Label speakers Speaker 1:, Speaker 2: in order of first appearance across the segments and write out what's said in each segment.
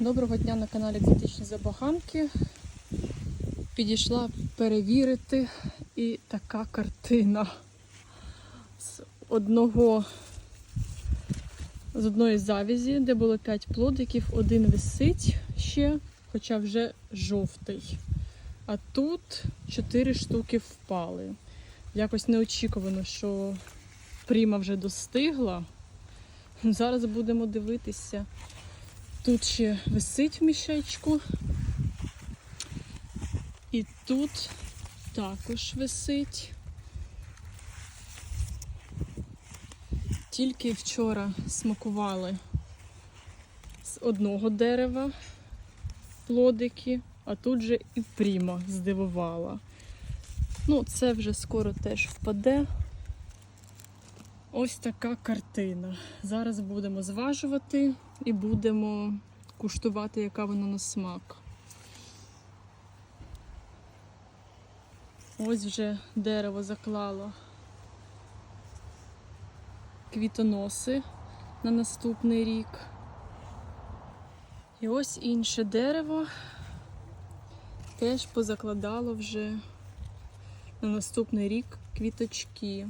Speaker 1: Доброго дня на каналі Екзотичні Забаганки. Підійшла перевірити і така картина з одного з одної завязі, де було 5 плодиків, один висить ще, хоча вже жовтий. А тут 4 штуки впали. Якось неочікувано, що пріма вже достигла. Зараз будемо дивитися. Тут ще висить в мішечку. І тут також висить. Тільки вчора смакували з одного дерева плодики, а тут же і пріма здивувала. Ну, це вже скоро теж впаде. Ось така картина. Зараз будемо зважувати і будемо куштувати, яка вона на смак. Ось вже дерево заклало квітоноси на наступний рік. І ось інше дерево теж позакладало вже на наступний рік квіточки.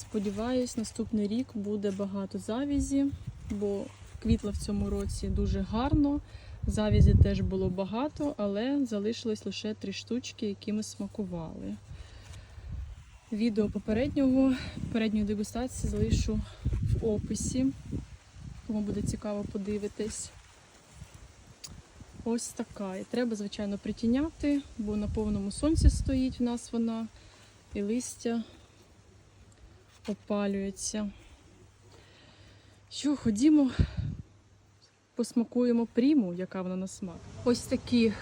Speaker 1: Сподіваюсь, наступний рік буде багато завізі, бо квітла в цьому році дуже гарно. Завізі теж було багато, але залишилось лише три штучки, які ми смакували. Відео попереднього, попередньої дегустації залишу в описі. Кому буде цікаво подивитись. Ось така. І треба, звичайно, притіняти, бо на повному сонці стоїть у нас вона і листя опалюється. Що, ходімо, посмакуємо пріму, яка вона на смак. Ось такі е,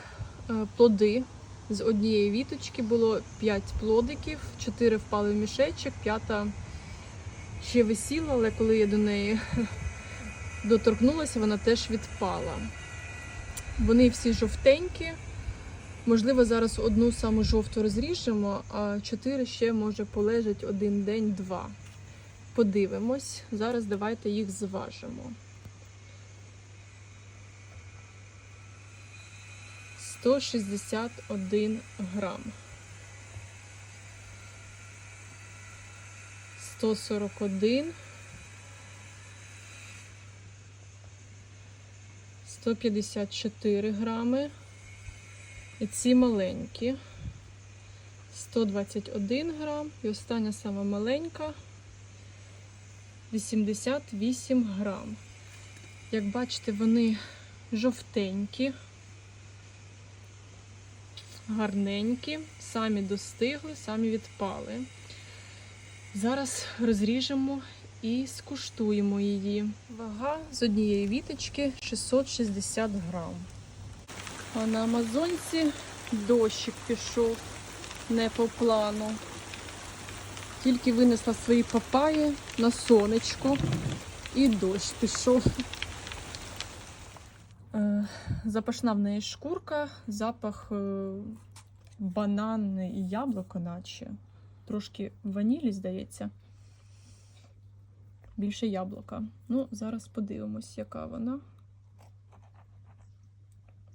Speaker 1: плоди. З однієї віточки було 5 плодиків, 4 впали в мішечок, п'ята ще висіла, але коли я до неї доторкнулася, вона теж відпала. Вони всі жовтенькі. Можливо, зараз одну саму жовту розріжемо, а чотири ще може полежать один день, два. Подивимось. Зараз давайте їх зважимо. 161 грам. 141. 154 грами. І ці маленькі 121 грам. І остання сама маленька 88 грам. Як бачите, вони жовтенькі, гарненькі, самі достигли, самі відпали. Зараз розріжемо і скуштуємо її. Вага з однієї віточки 660 грам. А на Амазонці дощик пішов не по плану. Тільки винесла свої папаї на сонечко і дощ пішов. Е, Запашна в неї шкурка, запах е, банани і яблуко, наче. Трошки ванілі, здається. Більше яблука. Ну, зараз подивимось, яка вона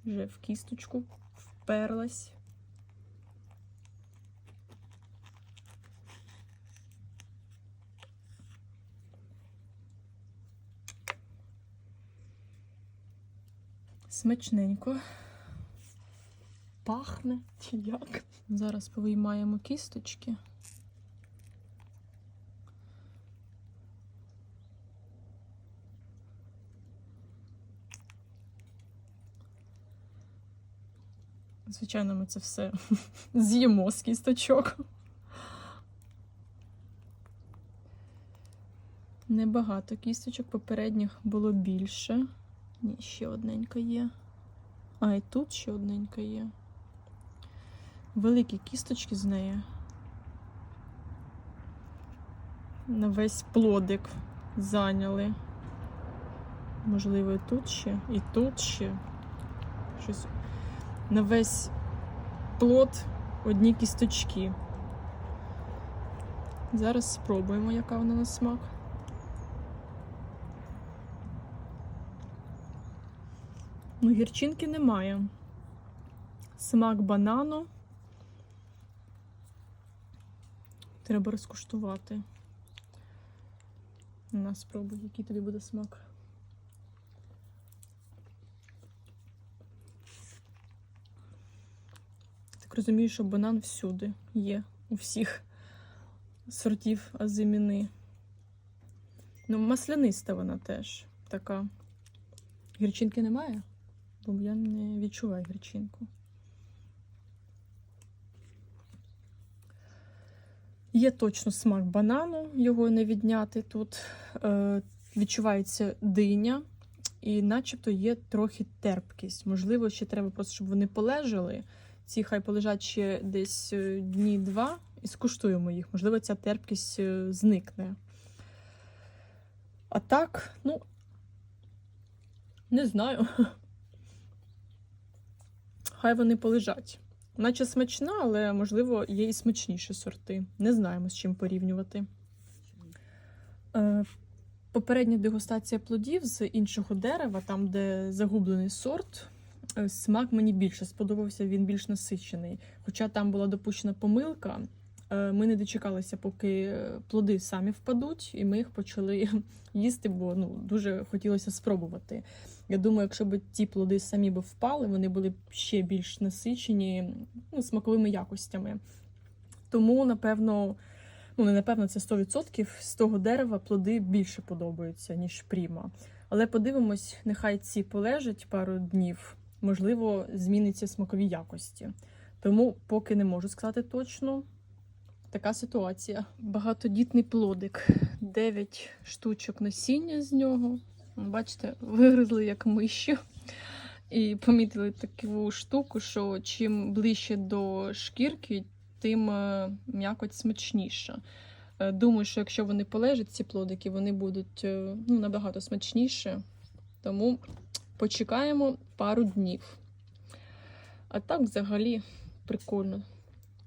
Speaker 1: вже в кісточку вперлась. Смачненько. Пахне чи як? Зараз повиймаємо кісточки. Звичайно, ми це все з'їмо з кісточок. Небагато кісточок, попередніх було більше. Ні, ще одненька є. А, і тут ще одненька є. Великі кісточки з неї. На весь плодик зайняли. Можливо, і тут ще, і тут ще. Щось на весь плод одні кісточки. Зараз спробуємо, яка вона на смак. Ну, гірчинки немає. Смак банану. Треба розкуштувати. На спробуй, який тобі буде смак. Так розумію, що банан всюди є у всіх сортів азиміни. Ну, масляниста вона теж така. Гірчинки немає? Бо я не відчуваю гірчинку. Є точно смак банану, його не відняти тут. Е, відчувається диня, і начебто є трохи терпкість. Можливо, ще треба просто, щоб вони полежали. Ці хай полежать ще десь е, дні два і скуштуємо їх. Можливо, ця терпкість е, зникне. А так, ну, не знаю. Хай вони полежать. Наче смачна, але можливо є і смачніші сорти. Не знаємо з чим порівнювати. Е, Попередня дегустація плодів з іншого дерева, там, де загублений сорт, смак мені більше сподобався, він більш насичений. Хоча там була допущена помилка, е, ми не дочекалися, поки плоди самі впадуть, і ми їх почали їсти, бо ну, дуже хотілося спробувати. Я думаю, якщо б ті плоди самі б впали, вони були б ще більш насичені ну, смаковими якостями. Тому, напевно, ну не напевно, це 100%, з того дерева плоди більше подобаються, ніж пріма. Але подивимось, нехай ці полежать пару днів, можливо, зміниться смакові якості. Тому поки не можу сказати точно. Така ситуація. Багатодітний плодик. 9 штучок насіння з нього. Бачите, вигризли як миші. І помітили таку штуку, що чим ближче до шкірки, тим е, м'якоть смачніша. Е, Думаю, що якщо вони полежать, ці плодики, вони будуть е, ну, набагато смачніші. Тому почекаємо пару днів. А так, взагалі, прикольно.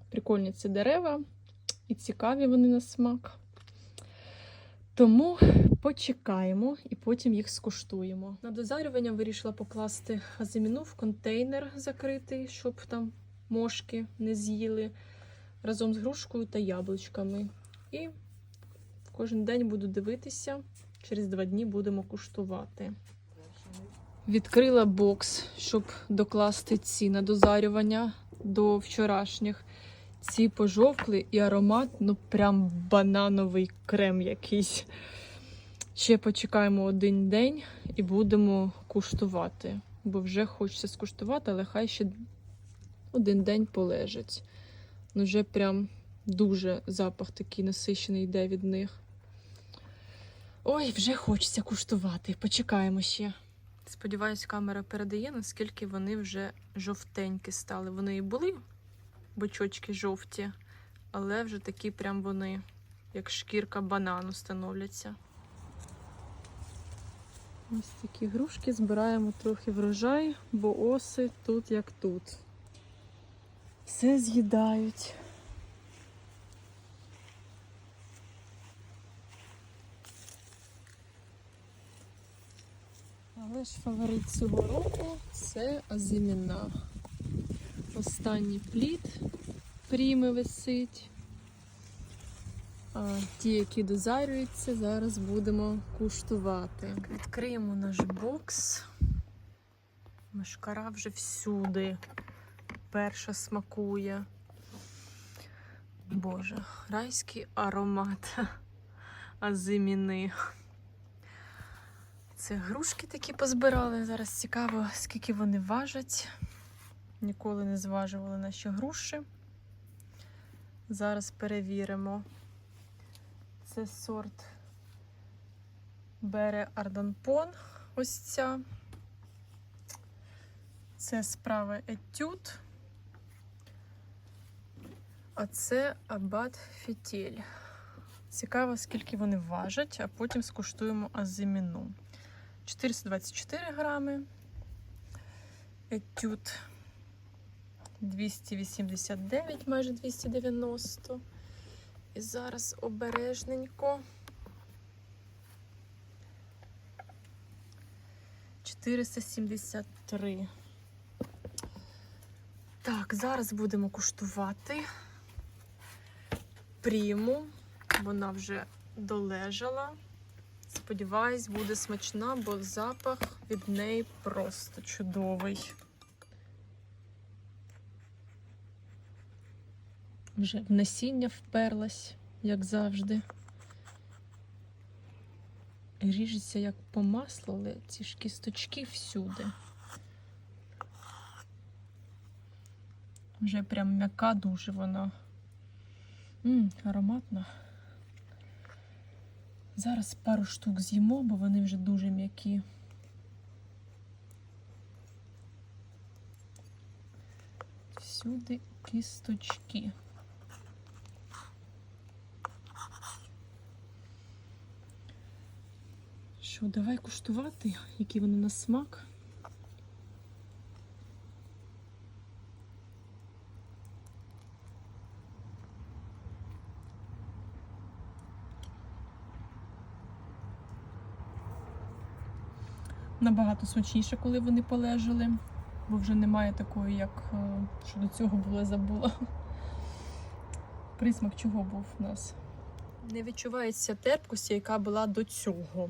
Speaker 1: Прикольні ці дерева, і цікаві вони на смак. Тому почекаємо і потім їх скуштуємо. На дозарювання вирішила покласти азиміну в контейнер закритий, щоб там мошки не з'їли разом з грушкою та яблучками. І кожен день буду дивитися. Через два дні будемо куштувати. Відкрила бокс, щоб докласти ці на дозарювання до вчорашніх. Ці пожовкли і аромат, ну прям банановий крем якийсь. Ще почекаємо один день і будемо куштувати. Бо вже хочеться скуштувати, але хай ще один день полежить. Ну, вже прям дуже запах такий насичений йде від них. Ой, вже хочеться куштувати. Почекаємо ще. Сподіваюсь, камера передає, наскільки вони вже жовтенькі стали. Вони і були бочочки жовті, але вже такі прям вони, як шкірка банану, становляться. Ось такі грушки збираємо трохи врожай, бо оси тут як тут. Все з'їдають. Але ж фаворит цього року це азиміна. Останній плід пріми висить. А ті, які дозарюються, зараз будемо куштувати. Так, відкриємо наш бокс. Мешкара вже всюди. Перша смакує. Боже, райський аромат азиміни. Це грушки такі позбирали. Зараз цікаво, скільки вони важать. Ніколи не зважували наші груші. Зараз перевіримо. Це сорт Бере Арданпон. Ось ця. Це справа етюд. А це Абат Фітіль. Цікаво, скільки вони важать, а потім скуштуємо азиміну. 424 грами. Етюд 289, майже 290. І зараз обережненько. 473. Так, зараз будемо куштувати пріму. Вона вже долежала. Сподіваюсь, буде смачна, бо запах від неї просто чудовий. Вже в насіння вперлась, як завжди. Ріжеться як по маслу, але ці ж кісточки всюди. Вже прям м'яка дуже вона. М, ароматна. Зараз пару штук з'їмо, бо вони вже дуже м'які. Всюди кісточки. Що, давай куштувати, які вони на смак. Набагато смачніше, коли вони полежали, бо вже немає такої, як е, що до цього було, забула. Присмак чого був у нас? Не відчувається терпкості, яка була до цього.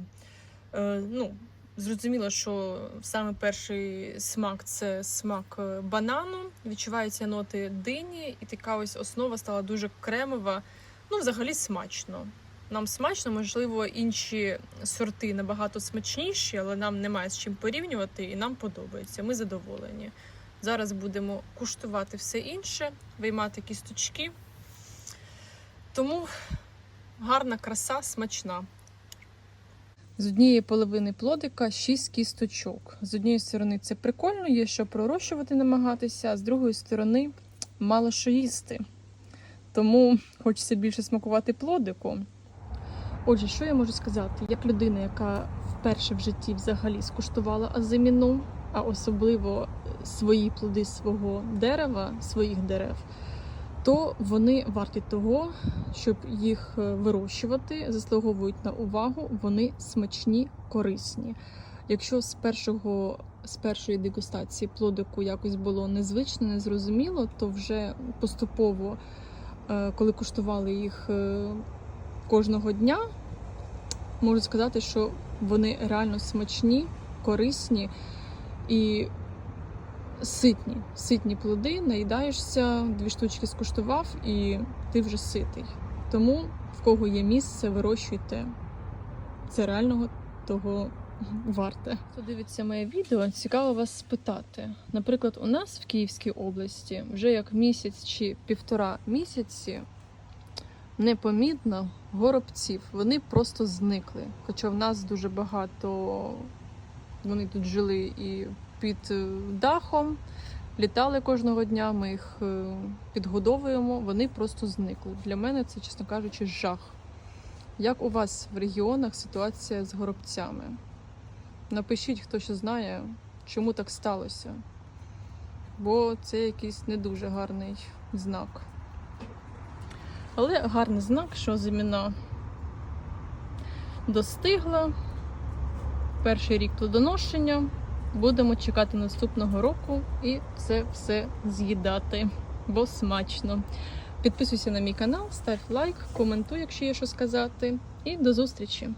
Speaker 1: Е, ну, зрозуміло, що саме перший смак це смак е, банану. Відчуваються ноти дині, і така ось основа стала дуже кремова. Ну, взагалі смачно. Нам смачно, можливо, інші сорти набагато смачніші, але нам немає з чим порівнювати, і нам подобається. Ми задоволені. Зараз будемо куштувати все інше, виймати кісточки. Тому гарна краса, смачна. З однієї половини плодика 6 кісточок. З однієї сторони це прикольно, є що пророщувати намагатися, а з другої сторони мало що їсти. Тому хочеться більше смакувати плодику. Отже, що я можу сказати? Як людина, яка вперше в житті взагалі скуштувала азиміну, а особливо свої плоди свого дерева, своїх дерев, то вони варті того, щоб їх е, вирощувати, заслуговують на увагу, вони смачні, корисні. Якщо з першого з першої дегустації плодику якось було незвично, незрозуміло, то вже поступово, е, коли куштували їх е, кожного дня, можу сказати, що вони реально смачні, корисні і ситні. Ситні плоди, наїдаєшся, дві штучки скуштував, і ти вже ситий. Тому в кого є місце, вирощуйте. Це реального того варте. Хто дивиться моє відео, цікаво вас спитати. Наприклад, у нас в Київській області вже як місяць чи півтора місяці непомітно горобців. Вони просто зникли. Хоча в нас дуже багато вони тут жили і під е, дахом, літали кожного дня, ми їх е, підгодовуємо, вони просто зникли. Для мене це, чесно кажучи, жах. Як у вас в регіонах ситуація з горобцями? Напишіть, хто що знає, чому так сталося. Бо це якийсь не дуже гарний знак. Але гарний знак, що зиміна достигла. Перший рік плодоношення. Будемо чекати наступного року і це все з'їдати, бо смачно. Підписуйся на мій канал, став лайк, коментуй, якщо є що сказати. І до зустрічі!